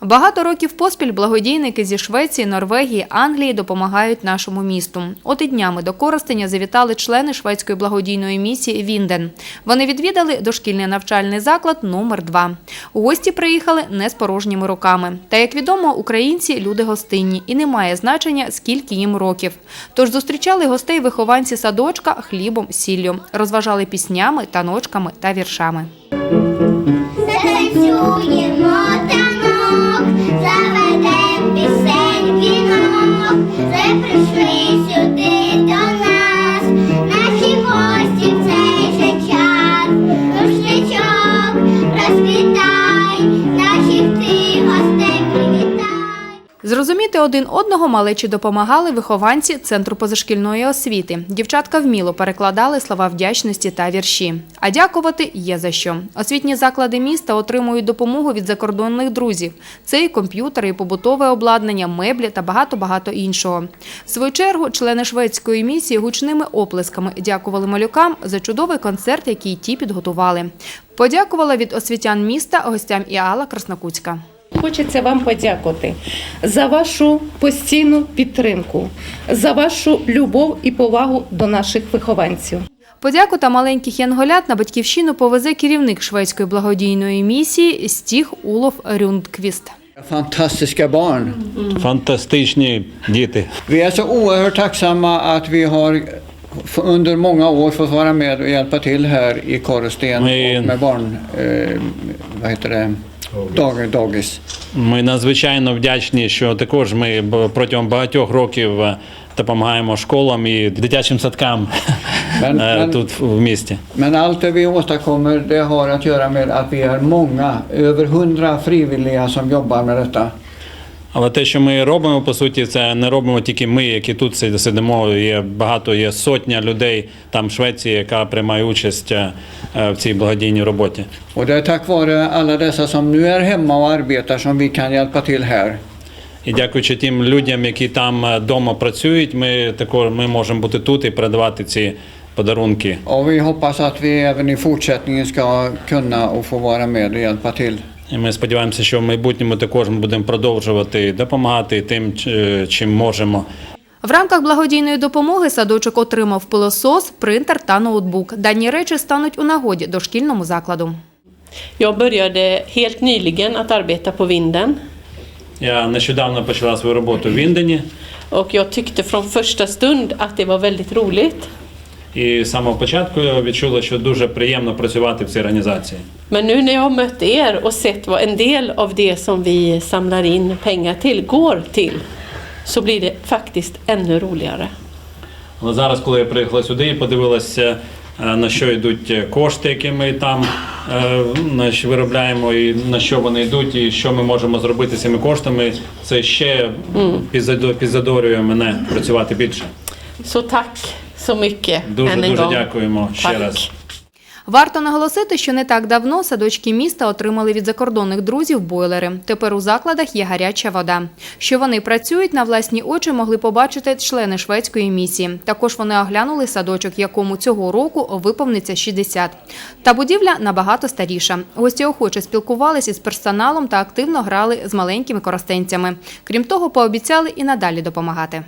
Багато років поспіль благодійники зі Швеції, Норвегії, Англії допомагають нашому місту. От і днями до Коростеня завітали члени шведської благодійної місії Вінден. Вони відвідали дошкільний навчальний заклад номер 2 У гості приїхали не з порожніми руками. Та як відомо, українці люди гостинні і немає значення, скільки їм років. Тож зустрічали гостей вихованці садочка хлібом, сіллю, розважали піснями, таночками та віршами. Затанцюємо вже прийшли сюди Зрозуміти один одного малечі допомагали вихованці Центру позашкільної освіти. Дівчатка вміло перекладали слова вдячності та вірші. А дякувати є за що. Освітні заклади міста отримують допомогу від закордонних друзів. Це і комп'ютери, і побутове обладнання, меблі та багато-багато іншого. В свою чергу члени шведської місії гучними оплесками дякували малюкам за чудовий концерт, який ті підготували. Подякувала від освітян міста гостям і Алла Краснокутська. Хочеться вам подякувати за вашу постійну підтримку, за вашу любов і повагу до наших вихованців. Подяку та маленьких янголят на батьківщину повезе керівник шведської благодійної місії Стіг Улов Рюндквіст. Fantastiska barn. Фантастичні діти. Vi är så oerhört tacksamma att vi har under många år fått vara med och hjälpa till här i Korresten med barn, eh, vad heter det, dag, dagis. Ми надзвичайно вдячні, що також ми протягом багатьох років е, допомагаємо школам і дитячим садкам Men- е, men- тут в місті. Men allt det vi åstadkommer det har att göra med att vi är många, över hundra frivilliga som jobbar med detta. Але те, що ми робимо, по суті, це не робимо тільки ми, які тут сидимо. Є багато, є сотня людей там в Швеції, яка приймає участь е, е, в цій благодійній роботі. Och det är tack vare alla dessa som nu är hemma och arbetar som vi kan hjälpa till här. І дякуючи тим людям, які там вдома працюють, ми також ми можемо бути тут і передавати ці подарунки. Och vi hoppas att vi även i fortsättningen ska kunna och få vara med och hjälpa till. І ми сподіваємося, що в майбутньому також ми будемо продовжувати допомагати тим, чим можемо. В рамках благодійної допомоги садочок отримав пилосос, принтер та ноутбук. Дані речі стануть у нагоді дошкільному закладу. Jag började helt nyligen att arbeta på vinden Я нещодавно почала свою роботу в Віндені, och jag tyckte från första stund att det var väldigt roligt. І з самого початку я відчула, що дуже приємно працювати в цій організації. Men nu när jag har mött er och sett vad en del av det som vi samlar in pengar till går till så blir det faktiskt ännu roligare. Але зараз, коли я приїхала сюди і подивилася, е, на що йдуть кошти, які ми там е, виробляємо, і на що вони йдуть, і що ми можемо зробити з цими коштами, це ще підзадо- підзадорює мене працювати більше. Så tack så mycket Дуже än en дуже gång. дякуємо ще Tack. раз. Варто наголосити, що не так давно садочки міста отримали від закордонних друзів бойлери. Тепер у закладах є гаряча вода. Що вони працюють на власні очі, могли побачити члени шведської місії. Також вони оглянули садочок, якому цього року виповниться 60. Та будівля набагато старіша. Гості охоче спілкувалися із персоналом та активно грали з маленькими коростенцями. Крім того, пообіцяли і надалі допомагати.